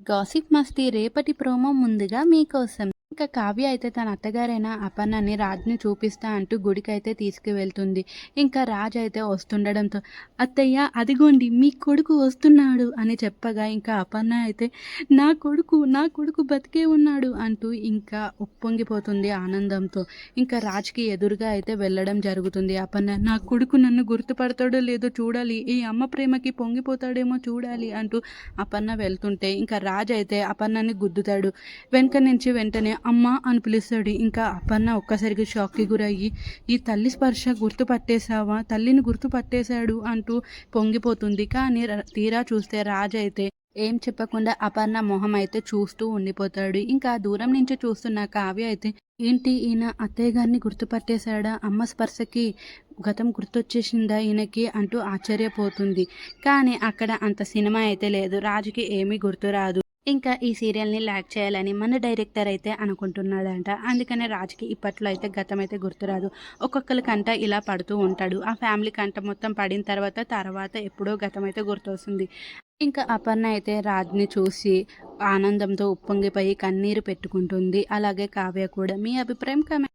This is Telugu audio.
గాసిప్ మస్తీ రేపటి ప్రోమో ముందుగా మీకోసం ఇంకా కావ్య అయితే తన అత్తగారైన అపర్ణని రాజ్ని చూపిస్తా అంటూ గుడికైతే తీసుకువెళ్తుంది. ఇంకా రాజ్ అయితే వస్తుండడంతో అత్తయ్య అదిగోండి మీ కొడుకు వస్తున్నాడు అని చెప్పగా ఇంకా అపర్ణ అయితే నా కొడుకు నా కొడుకు బతికే ఉన్నాడు అంటూ ఇంకా ఉప్పొంగిపోతుంది ఆనందంతో. ఇంకా రాజ్కి ఎదురుగా అయితే వెళ్ళడం జరుగుతుంది. అపర్ణ నా కొడుకు నన్ను గుర్తుపడతాడో లేదో చూడాలి ఈ అమ్మ ప్రేమకి పొంగిపోతాడేమో చూడాలి అంటూ అపర్ణ వెళ్తుంటే ఇంకా రాజ్ అయితే అపర్ణని గుద్దుతాడు. వెనక నుంచి వెంటనే అమ్మ అని పిలుస్తాడు. ఇంకా అపర్ణ ఒక్కసారిగా షాక్కి గురయ్యి ఈ తల్లి స్పర్శ గుర్తుపట్టేశావా? తల్లిని గుర్తుపట్టేశాడు అంటూ పొంగిపోతుంది. కానీ తీరా చూస్తే రాజ్ అయితే ఏం చెప్పకుండా అపర్ణ మొహం అయితే చూస్తూ ఉండిపోతాడు. ఇంకా దూరం నుంచి చూస్తున్న కావ్య అయితే ఏంటి ఈయన అత్తయ్య గారిని గుర్తుపట్టేశాడా? అమ్మ స్పర్శకి గతం గుర్తొచ్చేసిందా ఈయనకి? అంటూ ఆశ్చర్యపోతుంది. కానీ అక్కడ అంత సినిమా అయితే లేదు. రాజుకి ఏమీ గుర్తురాదు ఇంకా ఈ సీరియల్ని ల్యాక్ చేయాలని మన డైరెక్టర్ అయితే అనుకుంటున్నాడంట. అందుకనే రాజుకి ఇప్పట్లో అయితే గతం అయితే గుర్తురాదు ఒక్కొక్కరి కంట ఇలా పడుతూ ఉంటాడు. ఆ ఫ్యామిలీ కంట మొత్తం పడిన తర్వాత తర్వాత ఎప్పుడో గతం అయితే గుర్తొస్తుంది. ఇంకా అపర్ణ అయితే రాజ్ని చూసి ఆనందంతో ఉప్పొంగిపోయి కన్నీరు పెట్టుకుంటుంది. అలాగే కావ్య కూడా. మీ అభిప్రాయం కమెంట్